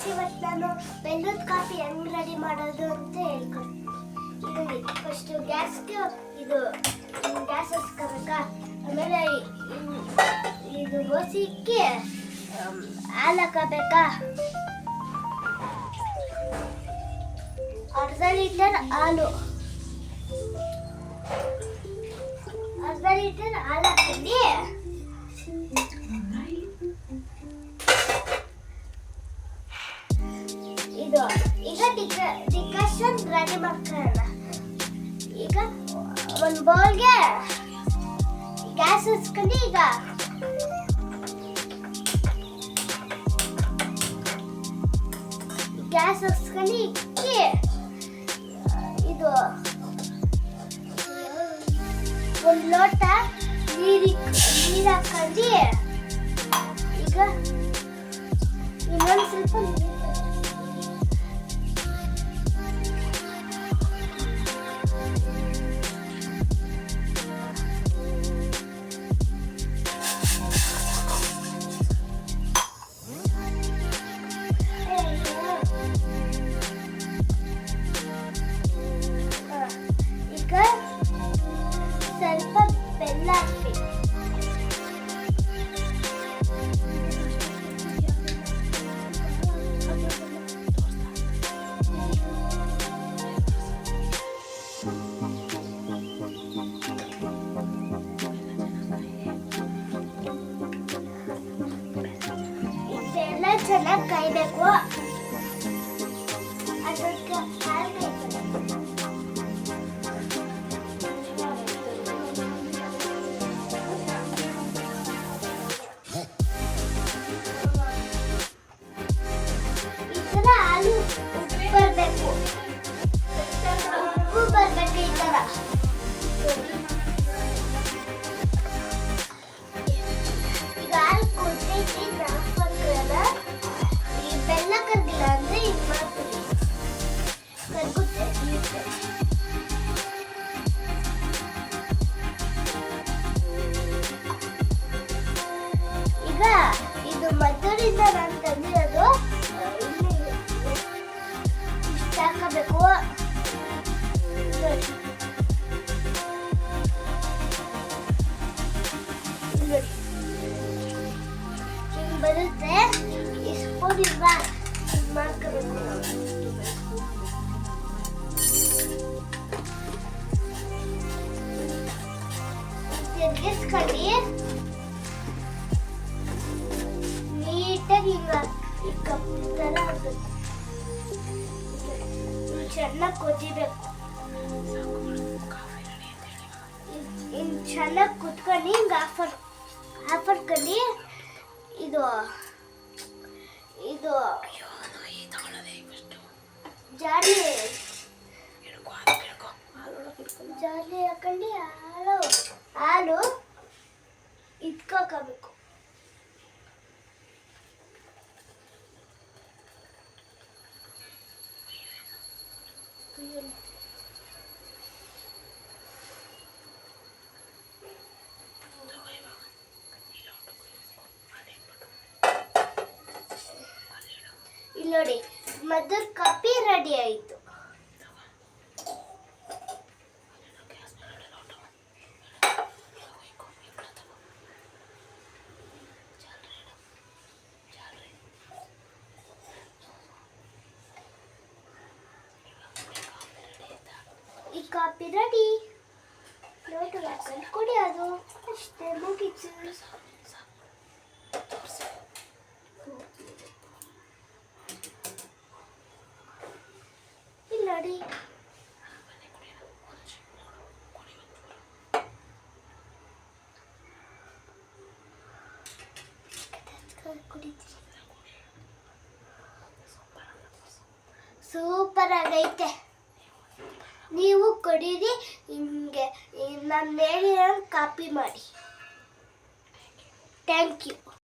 Friends ನಾನು ಬೆಲ್ಲದ coffee ಹೆಂಗ್ ರೆಡಿ ಮಾಡೋದು ಅಂತ ಹೇಳ್ಕೊಡ್ತೀನಿ ಫಸ್ಟ್ ಗ್ಯಾಸ್ಗೆ ಇದು ಗ್ಯಾಸ್ ಹಚ್ಕೋಬೇಕಾ? ಆಮೇಲೆ ಇದು ಗೋಸಿಕ್ಕೆ ಹಾಲು ಹಾಕಬೇಕಾ? ಅರ್ಧ ಲೀಟರ್ ಹಾಲು. ಅರ್ಧ ಲೀಟರ್ ಹಾಲು ಹಾಕಿದ್ವಿ ಡಿಕಷನ್ ರೆಡಿ ಮಾಡ್ಕೊಳ್ಳೋಣ. ಈಗ ಒಂದು ಬೌಲ್ಗೆ ಗ್ಯಾಸ್ ಹಚ್ಕೊಂಡು ಈಗ ಗ್ಯಾಸ್ ಹಚ್ಕೊಂಡು ಇಕ್ಕಿ ಇದು, ಒಂದು ಲೋಟ ನೀರು ನೀರು ಹಾಕೊಂಡು ಈಗ ಇನ್ನೊಂದು ಸ್ವಲ್ಪ ಚೆನ್ನಾಗಿ ಕಾಯ್ಬೇಕು ಅದಕ್ಕೆ Abi ben marka bakıyorum. Sergis Kadir. Meter yumak. Kapıları aldık. İnşallah kodirek. इंशाल्लाह खुद का नहीं गाफर गाफर कर लिए इधर ಇದು. ಇದು ಇದು ಜಾಲಿ. ಜಾಲಿ ಹಾಕೊಂಡು ಹಾಲು. ಹಾಲು ಇಟ್ಕೋಬೇಕು ಇಲ್ಲಿ ನೋಡಿ ಮದರ್ ಕಾಪಿ ರೆಡಿ ಆಯಿತು ಈ ಕಾಪಿ ರೆಡಿ ನೋಡಿ ಹಾಕೊಂಡು ಕೊಡಿ ಅದು ಅಷ್ಟೇ ಮುಗೀತು ಸೂಪರ್ ಆಗೈತೆ ನೀವು ಕೊಡಿರಿ ಹಿಂಗೆ ನಾನು ಹೇಳಿರೋ ಕಾಪಿ ಮಾಡಿ ಥ್ಯಾಂಕ್ ಯು